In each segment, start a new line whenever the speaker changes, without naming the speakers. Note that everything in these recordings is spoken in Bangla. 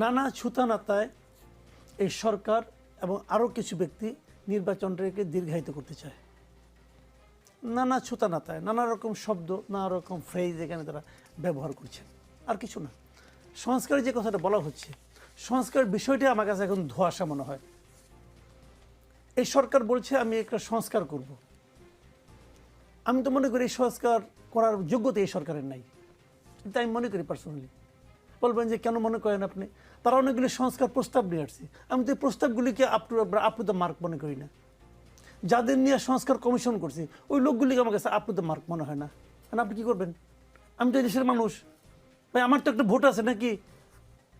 নানা ছুতানাতায় এই সরকার এবং আরও কিছু ব্যক্তি নির্বাচনটাকে দীর্ঘায়িত করতে চায়। নানা ছুতানাতায়, নানা রকম শব্দ, নানা রকম ফ্রেজ এখানে তারা ব্যবহার করছেন। আর কিছু না। সংস্কারের যে কথাটা বলা হচ্ছে সংস্কার বিষয়টি আমার কাছে এখন ধোয়াশা মনে হয়। এই সরকার বলছে, আমি একটা সংস্কার করব। আমি তো মনে করি এই সংস্কার করার যোগ্যতা এই সরকারের নাই। কিন্তু আমি মনে করি পার্সোনালি বলবেন যে কেন মনে করেন আপনি? তারা অনেকগুলি সংস্কার প্রস্তাব নিয়ে আসছে। আমি তো প্রস্তাবগুলিকে up to up to the mark মনে করি না। যাদের নিয়ে সংস্কার কমিশন করছে, ওই লোকগুলিকে আমার কাছে আপ টু দ্য মার্ক মনে হয় না। কারণ আপনি কী করবেন? আমি তো দেশের মানুষ। ভাই, আমার তো একটা ভোট আছে নাকি?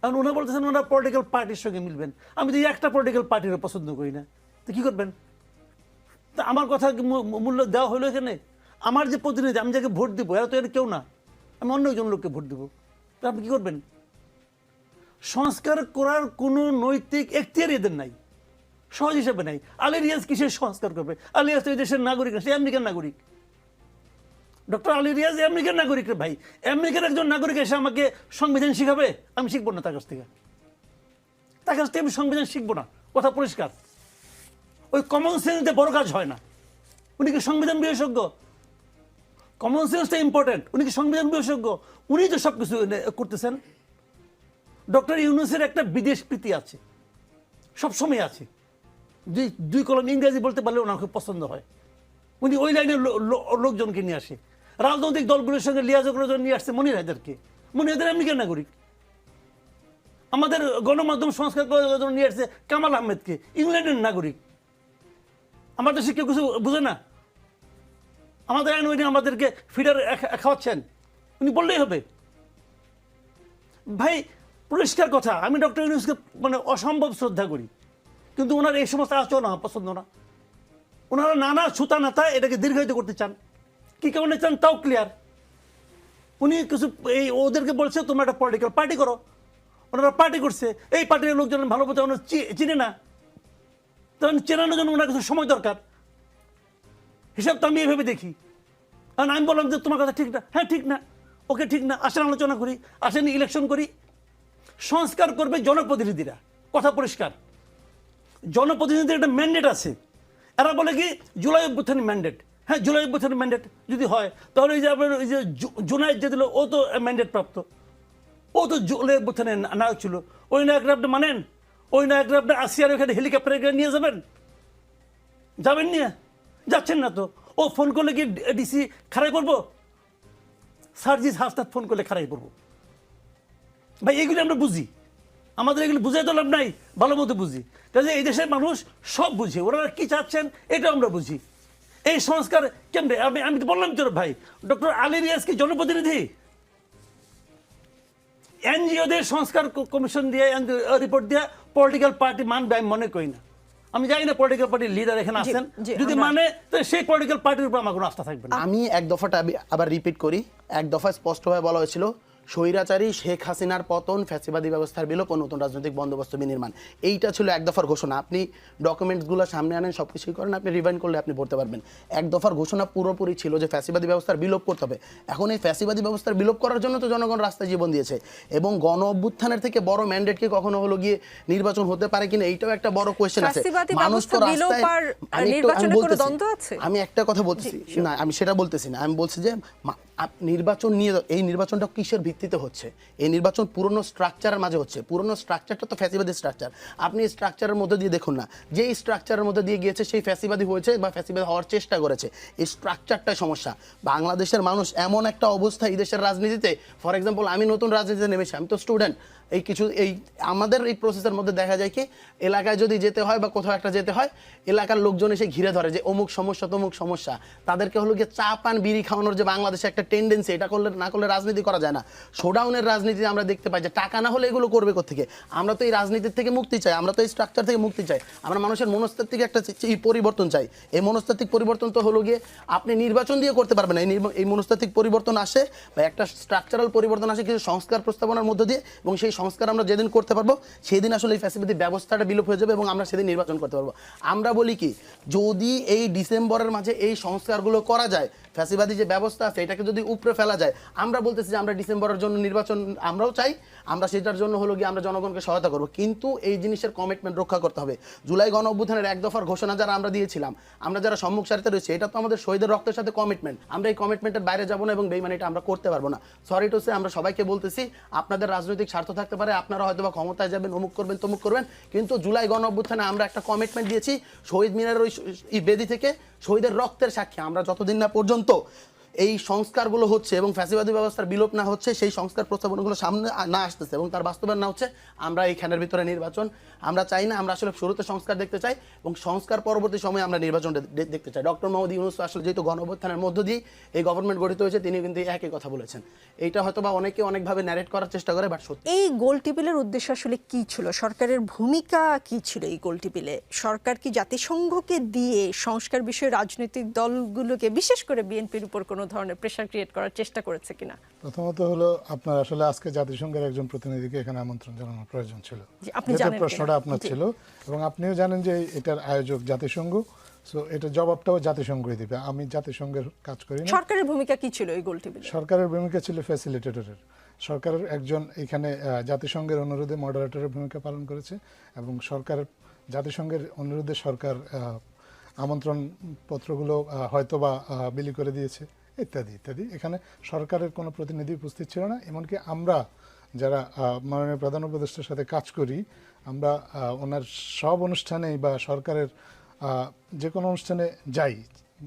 কারণ ওনারা বলতেছেন ওনারা পলিটিক্যাল পার্টির সঙ্গে মিলবেন। আমি তো একটা পলিটিক্যাল পার্টিরও পছন্দ করি না। তো কী করবেন? তা আমার কথা মূল্য দেওয়া হলো এখানে? আমার যে প্রতিনিধি, আমি যাকে ভোট দিব, এরা তো এর কেউ না। আমি অন্য একজন লোককে ভোট দেবো। তা আপনি কী করবেন? সংস্কার করার কোনো নৈতিক এখতিয়ার এদের নাই। সহজ হিসেবে নাই। আলী রিয়াজ কিসের সংস্কার করবে? আলী রিয়াজ তো এই দেশের নাগরিক সে আমেরিকার নাগরিক। ডক্টর আলী রিয়াজ আমেরিকার নাগরিক ভাই। আমেরিকার একজন নাগরিক এসে আমাকে সংবিধান শিখাবে? আমি শিখব না তার কাছ থেকে। তার কাছ থেকে আমি সংবিধান শিখব না। কথা পরিষ্কার। ওই কমন সেন্সে বড় কাজ হয় না। উনি কি সংবিধান বিশেষজ্ঞ? কমন সেন্সটা ইম্পর্টেন্ট উনি কি সংবিধান বিশেষজ্ঞ? উনি তো সব কিছু করতেছেন। ডক্টর ইউনুসের একটা বিদেশ প্রীতি আছে। সবসময় আছে। দুই দুই কলম ইংরেজি বলতে পারলে ওনার খুব পছন্দ হয়। উনি ওই লাইনের লোকজনকে নিয়ে আসে। রাজনৈতিক দলগুলোর সঙ্গে লিয়াজ করার নিয়ে আসছে মনির হায়দারকে মনির হায়দার আমেরিকার নাগরিক। আমাদের গণমাধ্যম সংস্কার করার জন্য নিয়ে আসছে কামাল আহমেদকে, ইংল্যান্ডের নাগরিক। আমাদের দেশে কেউ কিছু বুঝে না। আমাদের আইন উনি আমাদেরকে ফিডার খাওয়াচ্ছেন। উনি বললেই হবে। ভাই পরিষ্কার কথা, আমি ডক্টর ইউনুসকে মানে অসম্ভব শ্রদ্ধা করি। কিন্তু ওনার এই সমস্ত আচরণ পছন্দ না। ওনারা নানা ছুতা নাতা এটাকে দীর্ঘায়িত করতে চান। কি কারণে চান তাও ক্লিয়ার উনি কিছু এই ওদেরকে বলছে, তোমরা একটা পলিটিক্যাল পার্টি করো। ওনারা পার্টি করছে। এই পার্টির লোকজন ভালো মতো ওনারা চিনে না। তখন চেনানোর জন্য ওনার কিছু সময় দরকার। হিসাব তো আমি এইভাবে দেখি। কারণ আমি বললাম যে তোমার কথা ঠিক না। হ্যাঁ ঠিক না। ওকে ঠিক না। আসেন, আলোচনা করি। আসেন ইলেকশন করি। সংস্কার করবে জনপ্রতিনিধিরা। কথা পরিষ্কার। জনপ্রতিনিধিদের একটা ম্যান্ডেট আছে। এরা বলে কি, জুলাই অভ্যুত্থানের ম্যান্ডেট হ্যাঁ জুলাই অভ্যুত্থানের ম্যান্ডেট যদি হয়, তাহলে ওই যে আপনার ওই যে জুনায়েদ যে দিল, ও তো ম্যান্ডেট প্রাপ্ত। ও তো জুলাই অভ্যুত্থানের নায়ক ছিল। ওই নায়করা আপনি মানেন? ওই নায়করা আপনি আসিয়ার ওখানে হেলিকপ্টারে নিয়ে যাবেন? যাবেন নিয়ে? যাচ্ছেন না তো। ও ফোন করলে কি ডিসি খারাই করব? সার্জিস হাসনাত ফোন করলে খারাই করব। ভাই এগুলি আমরা বুঝি। আমাদের এগুলি বুঝাই তো লাভ নাই ভালো মতো বুঝি। কাজে এই দেশের মানুষ সব বুঝে ওনারা কি চাচ্ছেন এটা আমরা বুঝি। এই সংস্কার কেমনে আমি আমি তো বললাম তোর ভাই ডক্টর আলী রিয়াজ কি জনপ্রতিনিধি? এনজিওদের সংস্কার কমিশন দিয়ে রিপোর্ট দিয়ে পলিটিক্যাল পার্টি মানবে আমি মনে করি না। আমি জানি না পলিটিক্যাল পার্টির লিডার এখানে আছেন। যদি মানে তো সেই পলিটিক্যাল পার্টির উপর আমার কোনো আস্থা থাকবে না।
আমি এক দফাটা আবার রিপিট করি। এক দফায় স্পষ্টভাবে বলা হয়েছিল স্বৈরাচারী শেখ হাসিনার পতন ফ্যাসিবাদী ব্যবস্থার বিলোপ ও নতুন রাজনৈতিক বন্দোবস্ত বিনির্মাণ। এইটা ছিল এক দফার ঘোষণা। আপনি ডকুমেন্টসগুলো সামনে আনেন সব কিছুই করেন আপনি রিভাইন করলে আপনি পড়তে পারবেন। এক দফার ঘোষণা পুরোপুরি ছিল যে ফ্যাসিবাদী ব্যবস্থার বিলোপ করতে হবে। এখন এই ফ্যাসিবাদী ব্যবস্থার বিলোপ করার জন্য তো জনগণ রাস্তায় জীবন দিয়েছে। এবং গণ অভ্যুত্থানের থেকে বড় ম্যান্ডেটকে কখনো হলো গিয়ে নির্বাচন হতে পারে কিনা এইটাও একটা বড় কোয়েশ্চেন আছে। মানুষ তো রাস্তায় আমি একটু- কথা বলতেছি। না আমি সেটা বলতেছি না। আমি বলছি যে নির্বাচন নিয়ে, এই নির্বাচনটা কিসের ভিত্তিতে হচ্ছে? এই নির্বাচন পুরনো স্ট্রাকচারের মাঝে হচ্ছে। পুরনো স্ট্রাকচারটা তো ফ্যাসিবাদী স্ট্রাকচার আপনি স্ট্রাকচারের মধ্যে দিয়ে দেখুন না যে স্ট্রাকচারের মধ্যে দিয়ে গিয়েছে, সেই ফ্যাসিবাদী হয়েছে বা ফ্যাসিবাদী হওয়ার চেষ্টা করেছে। এই স্ট্রাকচারটাই সমস্যা। বাংলাদেশের মানুষ এমন একটা অবস্থা এই দেশের রাজনীতিতে ফর এক্সাম্পল আমি নতুন রাজনীতিতে নেমেছি, আমি তো স্টুডেন্ট এই কিছু, এই আমাদের এই প্রসেসের মধ্যে দেখা যায় কি, এলাকায় যদি যেতে হয় বা কোথাও একটা যেতে হয়, এলাকার লোকজন এসে ঘিরে ধরে যে অমুক সমস্যা, তমুক সমস্যা। তাদেরকে হলো গিয়ে চা, পান, বিড়ি খাওয়ানোর যে বাংলাদেশে একটা টেন্ডেন্সি এটা করলে, না করলে রাজনীতি করা যায় না। শোডাউনের রাজনীতিতে আমরা দেখতে পাই যে টাকা না হলে এগুলো করবে কোথেকে আমরা তো এই রাজনীতির থেকে মুক্তি চাই, আমরা তো এই স্ট্রাকচার থেকে মুক্তি চাই। আমরা মানুষের মনস্তাত্ত্বিক একটা পরিবর্তন চাই। এই মনস্তাত্ত্বিক পরিবর্তন তো হলো গিয়ে আপনি নির্বাচন দিয়ে করতে পারবেন না। এই মনস্তাত্ত্বিক পরিবর্তন আসে বা একটা স্ট্রাকচারাল পরিবর্তন আসে কিছু সংস্কার প্রস্তাবনার মধ্য দিয়ে এবং সেই সংস্কার আমরা যেদিন করতে পারব, সেদিন আসলে এই ফ্যাসিলিটি ব্যবস্থাটা বিলোপ হয়ে যাবে এবং আমরা সেদিন নির্বাচন করতে পারব। আমরা বলি কি, যদি এই ডিসেম্বরের মাঝে এই সংস্কারগুলো করা যায়, ফ্যাসিবাদী যে ব্যবস্থা আছে, এটাকে যদি উপরে ফেলা যায়, আমরা বলতেছি যে আমরা ডিসেম্বরের জন্য নির্বাচন আমরাও চাই, আমরা সেটার জন্য হলো গিয়ে আমরা জনগণকে সহায়তা করব। কিন্তু এই জিনিসের কমিটমেন্ট রক্ষা করতে হবে। জুলাই গণ অভ্যুত্থানের এক দফার ঘোষণা যারা আমরা দিয়েছিলাম, আমরা যারা সম্মুখ সারিতে রয়েছে, এটা তো আমাদের শহীদের রক্তের সাথে কমিটমেন্ট আমরা এই কমিটমেন্টের বাইরে যাব না এবং বেইমানিটা আমরা করতে পারব না। সরি টু সে আমরা সবাইকে বলতেছি, আপনাদের রাজনৈতিক স্বার্থ থাকতে পারে, আপনারা হয়তো বা ক্ষমতায় যাবেন, অমুক করবেন, তমুক করবেন, কিন্তু জুলাই গণ অভ্যুত্থানে আমরা একটা কমিটমেন্ট দিয়েছি, শহীদ মিনারের ওই বেদি থেকে, শহীদের রক্তের সাক্ষী। আমরা যতদিন না পর্যন্ত এই সংস্কারগুলো হচ্ছে এবং ফ্যাসিবাদী ব্যবস্থার বিলোপ না হচ্ছে, সেই সংস্কার প্রস্তাবনাগুলো সামনে না আসতেছে এবং তার বাস্তবায়ন না হচ্ছে, আমরা এইখানের ভিতরে নির্বাচন, আমরা চাই না, আমরা আসলে শুরুতে সংস্কার দেখতে চাই এবং সংস্কার পরবর্তী সময়ে আমরা নির্বাচন দেখতে চাই। ডক্টর মোহাম্মদ ইউনুস আসলে যেহেতু গণঅভ্যুত্থানের মধ্য দিয়ে এই গভর্নমেন্ট গঠিত হয়েছে, তিনি কিন্তু একই কথা বলেছেন। এইটা হয়তো বা অনেকে অনেকভাবে ন্যারেট করার চেষ্টা করে বাট সত্যি।
এই গোল টেবিলের উদ্দেশ্য আসলে কি ছিল? সরকারের ভূমিকা কি ছিল এই গোল টেবিলে সরকার কি জাতিসংঘকে দিয়ে সংস্কার বিষয়ে রাজনৈতিক দলগুলোকে, বিশেষ করে বিএনপির উপর কোনো ধরনের প্রেশার ক্রিয়েট করার চেষ্টা করেছে কিনা?
প্রথমত হলো আপনার আসলে আজকে জাতিসংঘের একজন প্রতিনিধিকে এখানে আমন্ত্রণ জানানোর প্রয়োজন ছিল।
জানেন
প্রশ্নটা আপনার ছিল এবং আপনিও জানেন যে এটার আয়োজক জাতিসংঘ সো এটার জবাবটাও জাতিসংঘই দিবে। আমি জাতিসংঘের কাজ করি না।
সরকারের ভূমিকা কি ছিল এই গোল টেবিলে
সরকারের ভূমিকা ছিল ফ্যাসিলিটেটরের সরকারের একজন এখানে জাতিসংঘের অনুরোধে মডারেটরের ভূমিকা পালন করেছে এবং সরকারের জাতিসংঘের অনুরোধে সরকার আমন্ত্রণ পত্রগুলো আহ, হয়তো বা বিলি করে দিয়েছে। ইত্যাদি ইত্যাদি। এখানে সরকারের কোনো প্রতিনিধি উপস্থিত ছিল না। এমনকি আমরা যারা মাননীয় প্রধান উপদেষ্টার সাথে কাজ করি, আমরা ওনার সব অনুষ্ঠানেই বা সরকারের যে কোনো অনুষ্ঠানে যাই,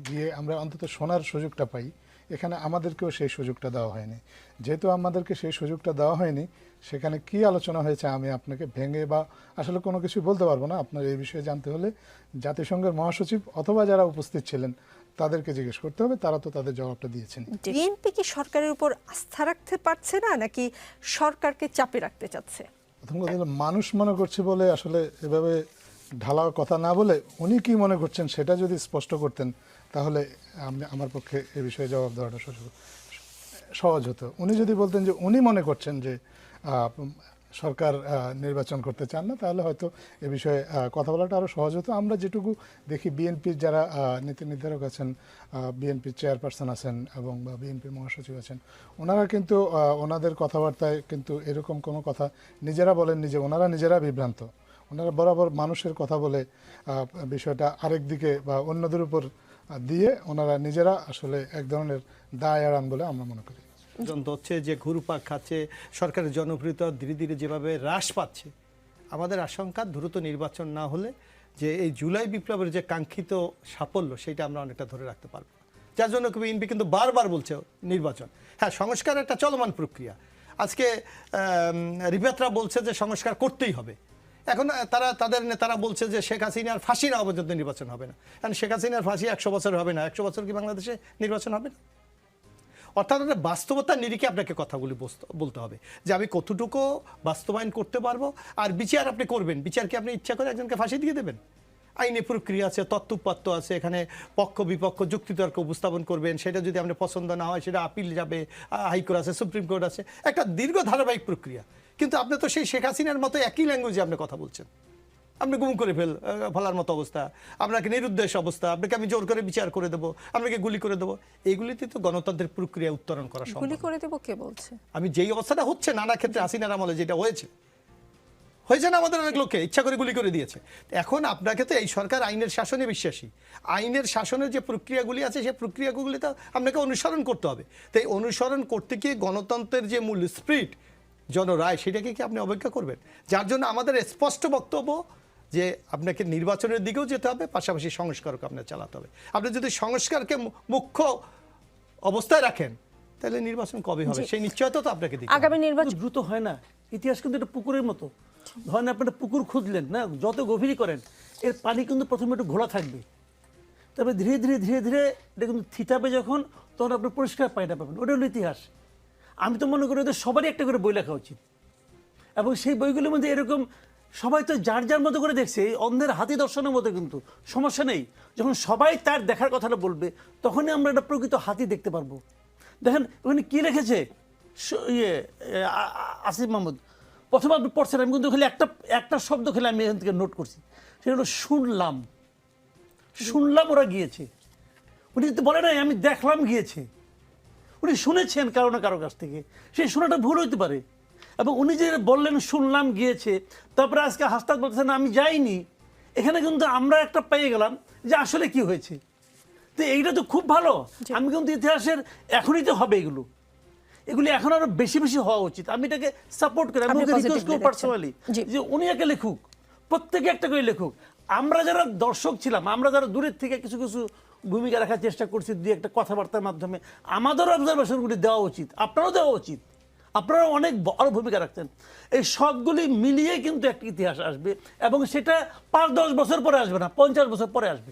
গিয়ে আমরা অন্তত শোনার সুযোগটা পাই। এখানে আমাদেরকেও সেই সুযোগটা দেওয়া হয়নি। যেহেতু আমাদেরকে সেই সুযোগটা দেওয়া হয়নি, সেখানে কি আলোচনা হয়েছে আমি আপনাকে ভেঙে বা আসলে কোনো কিছু বলতে পারব না। আপনার এই বিষয়ে জানতে হলে জাতিসংঘের মহাসচিব অথবা যারা উপস্থিত ছিলেন তাদেরকে জিজ্ঞেস করতে হবে তারা তো তাদের জবাবটা দিয়েছেন
বিএনপি কি সরকারের উপর আস্থা রাখতে পারছে না নাকি সরকারকে চাপে রাখতে চাচ্ছে?
প্রথম কথা হলো মানুষ মনে করছে বলে আসলে এভাবে ঢালাও কথা না বলে উনি কি মনে করছেন সেটা যদি স্পষ্ট করতেন তাহলে আমি আমার পক্ষে এ বিষয়ে জবাব দেওয়াটা সহজ সহজ হতো। উনি যদি বলতেন যে উনি মনে করছেন যে সরকার নির্বাচন করতে চান না, তাহলে হয়তো এ বিষয়ে কথা বলাটা আরও সহজ হতো। আমরা যেটুকু দেখি বিএনপির যারা নীতি নির্ধারক আছেন বিএনপির চেয়ারপারসন আছেন এবং, বা বিএনপির মহাসচিব আছেন, ওনারা কিন্তু ওনাদের কথাবার্তায় কিন্তু এরকম কোনো কথা নিজেরা বলেন নিজে ওনারা নিজেরা বিভ্রান্ত। ওনারা বরাবর মানুষের কথা বলে বিষয়টা আরেক দিকে বা অন্যদের উপর দিয়ে ওনারা নিজেরা আসলে এক ধরনের দায় এড়ান বলে আমরা মনে করি।
পর্যন্ত হচ্ছে যে ঘুরপাক খাচ্ছে, সরকারের জনপ্রিয়তা ধীরে ধীরে যেভাবে হ্রাস পাচ্ছে, আমাদের আশঙ্কা দ্রুত নির্বাচন না হলে যে এই জুলাই বিপ্লবের যে কাঙ্ক্ষিত সাফল্য, সেটা আমরা অনেকটা ধরে রাখতে পারব। যার জন্য বিএনপি কিন্তু বারবার বলছে নির্বাচন। হ্যাঁ সংস্কার একটা চলমান প্রক্রিয়া। আজকে রিপাত্রা বলছে যে সংস্কার করতেই হবে। এখন তারা, তাদের নেতারা বলছে যে শেখ হাসিনার ফাঁসি না পর্যন্ত নির্বাচন হবে না। কারণ শেখ হাসিনার ফাঁসি একশো বছর হবে না। একশো বছর কি বাংলাদেশে নির্বাচন হবে না? অর্থাৎ একটা বাস্তবতার নিরিখে আপনাকে কথাগুলি বলতে হবে যে আমি কতটুকু বাস্তবায়ন করতে পারব আর বিচার আপনি করবেন। বিচার কি আপনি ইচ্ছা করে একজনকে ফাঁসি দিয়ে দেবেন? আইনি প্রক্রিয়া আছে তত্ত্বপাত্য আছে, এখানে পক্ষ, বিপক্ষ, যুক্তিতর্ক উপস্থাপন করবেন, সেটা যদি আপনার পছন্দ না হয় সেটা আপিল যাবে হাইকোর্ট আছে, সুপ্রিম কোর্ট আছে, একটা দীর্ঘ ধারাবাহিক প্রক্রিয়া। কিন্তু আপনি তো সেই শেখ হাসিনার মতো একই ল্যাঙ্গুয়েজে আপনি কথা বলছেন। আপনি গুম করে ফেল ফেলার মতো অবস্থা। আপনাকে নিরুদ্দেশ অবস্থা আপনাকে আমি জোর করে বিচার করে দেবো আপনাকে গুলি করে দেবো। এইগুলিতে তো গণতন্ত্রের প্রক্রিয়া উত্তরণ করা সম্ভব।
গুলি করে দেবো কে বলছে?
আমি যেই অবস্থাটা হচ্ছে নানা ক্ষেত্রে হাসিনার আমলে যেটা হয়েছে। হয়েছে না আমাদের অনেক লোককে ইচ্ছা করে গুলি করে দিয়েছে। এখন আপনাকে তো এই সরকার আইনের শাসনে বিশ্বাসী। আইনের শাসনের যে প্রক্রিয়াগুলি আছে সেই প্রক্রিয়াগুলি তো আপনাকে অনুসরণ করতে হবে। তাই অনুসরণ করতে গিয়ে গণতন্ত্রের যে মূল স্প্রিট জনরায় সেটাকে কি আপনি অপেক্ষা করবেন? যার জন্য আমাদের স্পষ্ট বক্তব্য যে আপনাকে নির্বাচনের দিকেও যেতে হবে পাশাপাশি সংস্কারকে আপনার চালাতে হবে। আপনি যদি সংস্কারকে মুখ্য অবস্থায় রাখেন তাহলে নির্বাচন কবে হবে? সেই নিশ্চয়তা তো আপনাকে দিতে
আগামী নির্বাচন
দ্রুত হয় না। ইতিহাস কিন্তু এটা পুকুরের মতো। ধরেন আপনি একটা পুকুর খুঁজলেন না? যত গভীরই করেন এর পানি কিন্তু প্রথমে একটু ঘোলা থাকবে। তবে ধীরে ধীরে ধীরে ধীরে এটা কিন্তু থিতাবে যখন তখন আপনি পরিষ্কার পানিটা পাবেন। ওটা হলো ইতিহাস। আমি তো মনে করি ওদের সবারই একটা করে বই লেখা উচিত। এবং সেই বইগুলোর মধ্যে এরকম সবাই তো যার যার মতো করে দেখছে অন্ধের হাতি দর্শনের মতো কিন্তু। সমস্যা নেই। যখন সবাই তার দেখার কথাটা বলবে, তখনই আমরা একটা প্রকৃত হাতি দেখতে পারব। দেখেন, ওখানে কি লিখেছে স- ইয়ে আসিফ মাহমুদ, প্রথম আপনি পড়ছেন, আমি কিন্তু খালি একটা একটা শব্দ খেলে আমি এখান থেকে নোট করছি। সেটা হলো, শুনলাম। শুনলাম, ওরা গিয়েছে। উনি তো বলে নাই, আমি দেখলাম গিয়েছে। উনি শুনেছেন কারও না কারও কাছ থেকে। সেই শোনাটা ভুল হইতে পারে। এবং উনি যে বললেন শুনলাম গিয়েছে। তারপরে আজকে হাসতাক বলতেছেন আমি যাইনি। এখানে কিন্তু আমরা একটা পেয়ে গেলাম যে আসলে কি হয়েছে। তো এইটা তো খুব ভালো। আমি কিন্তু ইতিহাসের এখনই তো হবে এগুলো। এগুলি এখন আরও বেশি বেশি হওয়া উচিত। আমি এটাকে সাপোর্ট করি। আমি রিকোয়েস্ট করি
দেখছেন।
পার্সোনালি যে উনি একে লিখুক প্রত্যেকে একটা করে লিখুক। আমরা যারা দর্শক ছিলাম আমরা যারা দূরের থেকে কিছু কিছু ভূমিকা রাখার চেষ্টা করছি দুই একটা কথাবার্তার মাধ্যমে আমাদেরও অবজারভেশনগুলি দেওয়া উচিত। আপনারও দেওয়া উচিত। আপনারা অনেক বড় ভূমিকা রাখতেন এই সবগুলি মিলিয়ে কিন্তু একটা ইতিহাস আসবে এবং সেটা পাঁচ দশ বছর পরে আসবে না, পঞ্চাশ বছর পরে আসবে।